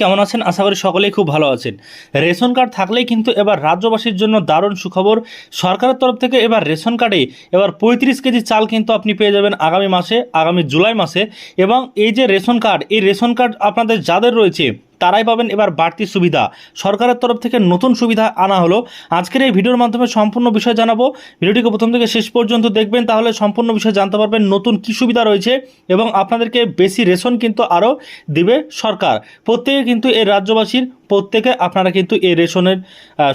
কেমন আছেন? আশা করি সকলেই খুব ভালো আছেন। রেশন কার্ড থাকলেই কিন্তু এবার রাজ্যবাসীর জন্য দারুণ সুখবর। সরকারের তরফ থেকে এবার রেশন কার্ডে এবার পঁয়ত্রিশ কেজি চাল কিন্তু আপনি পেয়ে যাবেন আগামী মাসে, আগামী জুলাই মাসে। এবং এই যে রেশন কার্ড, এই রেশন কার্ড আপনাদের যাদের রয়েছে তারাই পাবেন এবার বাড়তি সুবিধা। সরকারের তরফ থেকে নতুন সুবিধা আনা হলো। আজকের এই ভিডিওর মাধ্যমে সম্পূর্ণ বিষয় জানাব। ভিডিওটিকে প্রথম থেকে শেষ পর্যন্ত দেখবেন, তাহলে সম্পূর্ণ বিষয় জানতে পারবেন নতুন কী সুবিধা রয়েছে এবং আপনাদেরকে বেশি রেশন কিন্তু আরও দিবে সরকার। প্রত্যেকে কিন্তু এই রাজ্যবাসীর, প্রত্যেকে আপনারা কিন্তু এই রেশনের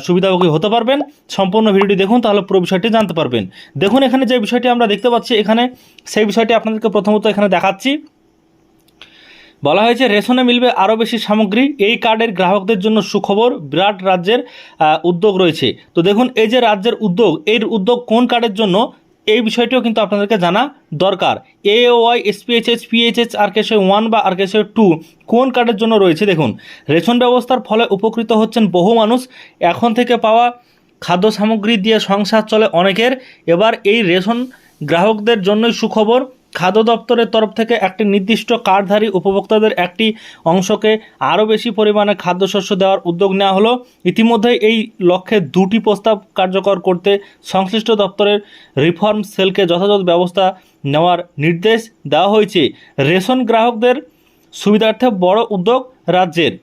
সুবিধাভোগী হতে পারবেন। সম্পূর্ণ ভিডিওটি দেখুন, তাহলে পুরো বিষয়টি জানতে পারবেন। দেখুন, এখানে যে বিষয়টি আমরা দেখতে পাচ্ছি, এখানে সেই বিষয়টি আপনাদেরকে প্রথমত এখানে দেখাচ্ছি। বলা হয়েছে, রেশনে মিলবে আরও বেশি সামগ্রী। এই কার্ডের গ্রাহকদের জন্য সুখবর, বিরাট রাজ্যের উদ্যোগ রয়েছে। তো দেখুন, এই যে রাজ্যের উদ্যোগ, এর উদ্যোগ কোন কার্ডের জন্য, এই বিষয়টিও কিন্তু আপনাদেরকে জানা দরকার। এ ওয়াই এসপিএইচএস পিএইচএস আর কেসে ওয়ান বা আর কেসে টু কোন কার্ডের জন্য রয়েছে? দেখুন, রেশন ব্যবস্থার ফলে উপকৃত হচ্ছেন বহু মানুষ। এখন থেকে পাওয়া খাদ্য সামগ্রী দিয়ে সংসার চলে অনেকের। এবার এই রেশন গ্রাহকদের জন্যই সুখবর। খাদ্য দপ্তরের তরফ থেকে একটি নির্দিষ্ট কার্ডধারী উপভোক্তাদের একটি অংশকে আরও বেশি পরিমাণে খাদ্যশস্য দেওয়ার উদ্যোগ নেওয়া হলো। ইতিমধ্যে এই লক্ষ্যে দুটি প্রস্তাব কার্যকর করতে সংশ্লিষ্ট দপ্তরের রিফর্ম সেলকে যথাযথ ব্যবস্থা নেওয়ার নির্দেশ দেওয়া হয়েছে। রেশন গ্রাহকদের সুবিধার্থে বড় উদ্যোগ রাজ্যের।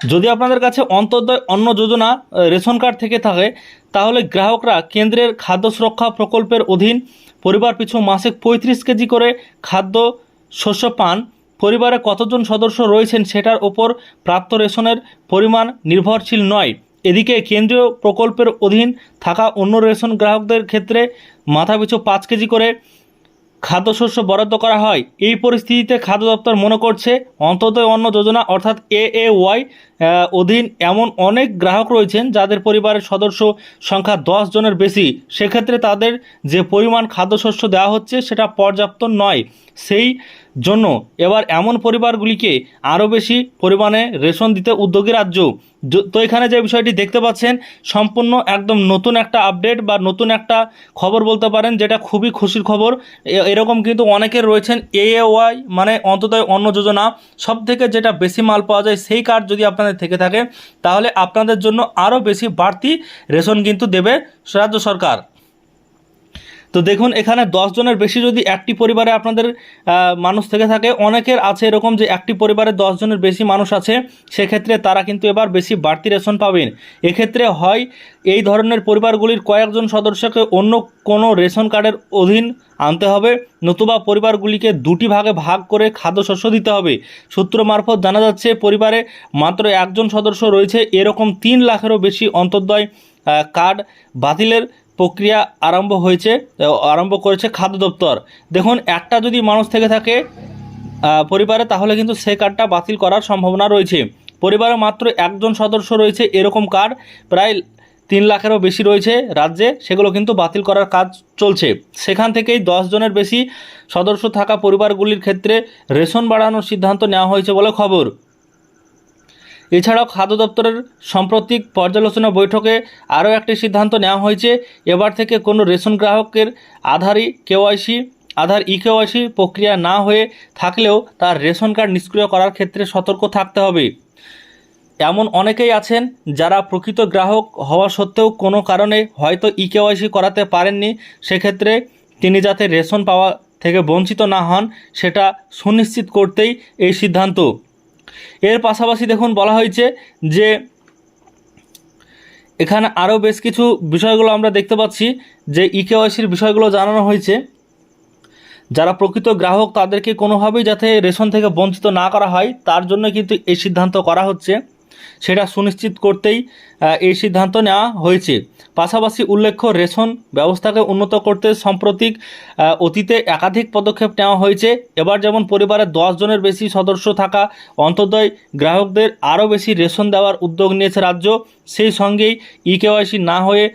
যদি আপনাদের কাছে অন্তর্দয় অন্ন যোজনা রেশন কার্ড থেকে থাকে, তাহলে গ্রাহকরা কেন্দ্রের খাদ্য সুরক্ষা প্রকল্পের অধীন পরিবার পিছু মাসে পঁয়ত্রিশ কেজি করে খাদ্য শস্য পান। পরিবারে কতজন সদস্য রয়েছেন সেটার ওপর প্রাপ্ত রেশনের পরিমাণ নির্ভরশীল নয়। এদিকে কেন্দ্রীয় প্রকল্পের অধীন থাকা অন্য রেশন গ্রাহকদের ক্ষেত্রে মাথাপিছু পাঁচ কেজি করে খাদ্যশস্য বরাদ্দ করা হয়। এই পরিস্থিতিতে খাদ্য দপ্তর মনে করছে, অন্তত অন্ন যোজনা অর্থাৎ এ এ ওয়াই অধীন এমন অনেক গ্রাহক রয়েছেন যাদের পরিবারের সদস্য সংখ্যা দশ জনের বেশি। সেক্ষেত্রে তাদের যে পরিমাণ খাদ্যশস্য দেওয়া হচ্ছে সেটা পর্যাপ্ত নয়। সেই জন্য এবার এমন পরিবারগুলিকে আরও বেশি পরিমাণে রেশন দিতে উদ্যোগী রাজ্য। তো এখানে যে বিষয়টি দেখতে পাচ্ছেন, সম্পূর্ণ একদম নতুন একটা আপডেট বা নতুন একটা খবর বলতে পারেন, যেটা খুবই খুশির খবর। এরকম কিন্তু অনেকের রয়েছেন এ ওয়াই মানে অন্ততঃ অন্ন যোজনা সব থেকে যেটা বেশি মাল পাওয়া যায় সেই কার্ড যদি আপনাদের থেকে থাকে, তাহলে আপনাদের জন্য আরও বেশি বাড়তি রেশন কিন্তু দেবে রাজ্য সরকার। তো দেখুন, এখানে দশ জনের বেশি যদি একটি পরিবারে আপনাদের মানুষ থেকে থাকে, অনেকের আছে এরকম যে একটি পরিবারে দশ জনের বেশি মানুষ আছে, সেক্ষেত্রে তারা কিন্তু এবার বেশি বাড়তি রেশন পাবেন। এক্ষেত্রে হয়, এই ধরনের পরিবারগুলির কয়েকজন সদস্যকে অন্য কোনো রেশন কার্ডের অধীন আনতে হবে, নতুবা পরিবারগুলিকে দুটি ভাগে ভাগ করে খাদ্যশস্য দিতে হবে। সূত্র মারফত জানা যাচ্ছে, পরিবারে মাত্র একজন সদস্য রয়েছে, এরকম তিন লাখেরও বেশি অন্তর্দয় কার্ড বাতিলের প্রক্রিয়া আরম্ভ হয়েছে আরম্ভ করেছে খাদ্য দপ্তর। দেখুন, একটা যদি মানুষ থেকে থাকে পরিবারে, তাহলে কিন্তু সে কার্ডটা বাতিল করার সম্ভাবনা রয়েছে। পরিবারে মাত্র একজন সদস্য রয়েছে, এরকম কার্ড প্রায় তিন লাখেরও বেশি রয়েছে রাজ্যে, সেগুলো কিন্তু বাতিল করার কাজ চলছে। সেখান থেকেই জনের বেশি সদস্য থাকা পরিবারগুলির ক্ষেত্রে রেশন বাড়ানোর সিদ্ধান্ত নেওয়া হয়েছে বলে খবর। এছাড়াও খাদ্য দপ্তরের সাম্প্রতিক পর্যালোচনা বৈঠকে আরও একটি সিদ্ধান্ত নেওয়া হয়েছে। এবার থেকে কোনো রেশন গ্রাহকের আধারই কেওয়াইসি, আধার ই কেওয়াইসি প্রক্রিয়া না হয়ে থাকলেও তার রেশন কার্ড নিষ্ক্রিয় করার ক্ষেত্রে সতর্ক থাকতে হবে। এমন অনেকেই আছেন যারা প্রকৃত গ্রাহক হওয়া সত্ত্বেও কোনো কারণে হয়তো ই কেওয়াইসি করাতে পারেননি। সেক্ষেত্রে তিনি যাতে রেশন পাওয়া থেকে বঞ্চিত না হন, সেটা সুনিশ্চিত করতেই এই সিদ্ধান্ত। এর পাশাপাশি দেখুন বলা হয়েছে যে এখানে আরও বেশ কিছু বিষয়গুলো আমরা দেখতে পাচ্ছি যে ইকেওয়াইসির বিষয়গুলো জানানো হয়েছে। যারা প্রকৃত গ্রাহক তাদেরকে কোনোভাবেই যাতে রেশন থেকে বঞ্চিত না করা হয়, তার জন্য কিন্তু এই সিদ্ধান্ত করা হচ্ছে। সেটা সুনিশ্চিত করতেই এই সিদ্ধান্ত নেওয়া হয়েছে। পাশাপাশি উল্লেখ্য, রেশন ব্যবস্থাকে উন্নত করতে সাম্প্রতিক অতীতে একাধিক পদক্ষেপ নেওয়া হয়েছে। এবার যেমন পরিবারের দশ জনের বেশি সদস্য থাকা অন্তর্দয় গ্রাহকদের আরও বেশি রেশন দেওয়ার উদ্যোগ নিয়েছে রাজ্য। সেই সঙ্গেই ই কেওয়াইসি না হয়ে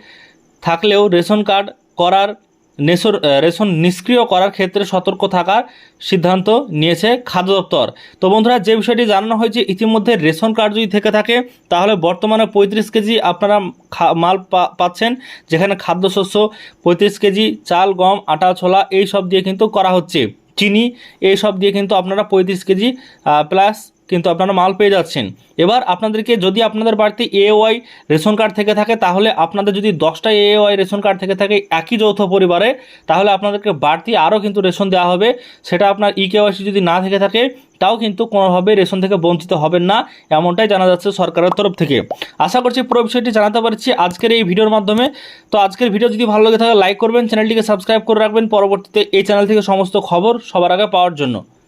থাকলেও রেশন কার্ড করার নেশর রেশন নিষ্ক্রিয় করার ক্ষেত্রে সতর্ক থাকার সিদ্ধান্ত নিয়েছে খাদ্য দপ্তর। তো বন্ধুরা, যে বিষয়টি জানানো হয়েছে, ইতিমধ্যে রেশন কার্ড যদি থেকে থাকে, তাহলে বর্তমানে পঁয়ত্রিশ কেজি আপনারা মাল পাচ্ছেন, যেখানে খাদ্যশস্য, পঁয়ত্রিশ কেজি, চাল, গম, আটা, ছোলা, এই সব দিয়ে কিন্তু করা হচ্ছে। চিনি, এই সব দিয়ে কিন্তু আপনারা পঁয়ত্রিশ কেজি প্লাস কিন্তু আপনারা মাল পেয়ে যাচ্ছেন। এবার আপনাদেরকে যদি আপনাদের বাড়িতে এ ওয়াই রেশন কার্ড থেকে থাকে, তাহলে আপনাদের যদি দশটা এ ওয়াই রেশন কার্ড থেকে থাকে একই যৌথ পরিবারে, তাহলে আপনাদেরকে বাড়তি আরও কিন্তু রেশন দেওয়া হবে। সেটা আপনার ই কেওয়াইসি যদি না থেকে থাকে, তাও কিন্তু কোনোভাবে রেশন থেকে বঞ্চিত হবেন না, এমনটাই জানা যাচ্ছে সরকারের তরফ থেকে। আশা করছি পুরো বিষয়টি জানাতে পারছি আজকের এই ভিডিওর মাধ্যমে। তো আজকের ভিডিও যদি ভালো লাগে থাকে, লাইক করবেন, চ্যানেলটিকে সাবস্ক্রাইব করে রাখবেন। পরবর্তীতে এই চ্যানেল থেকে সমস্ত খবর সবার আগে পাওয়ার জন্য।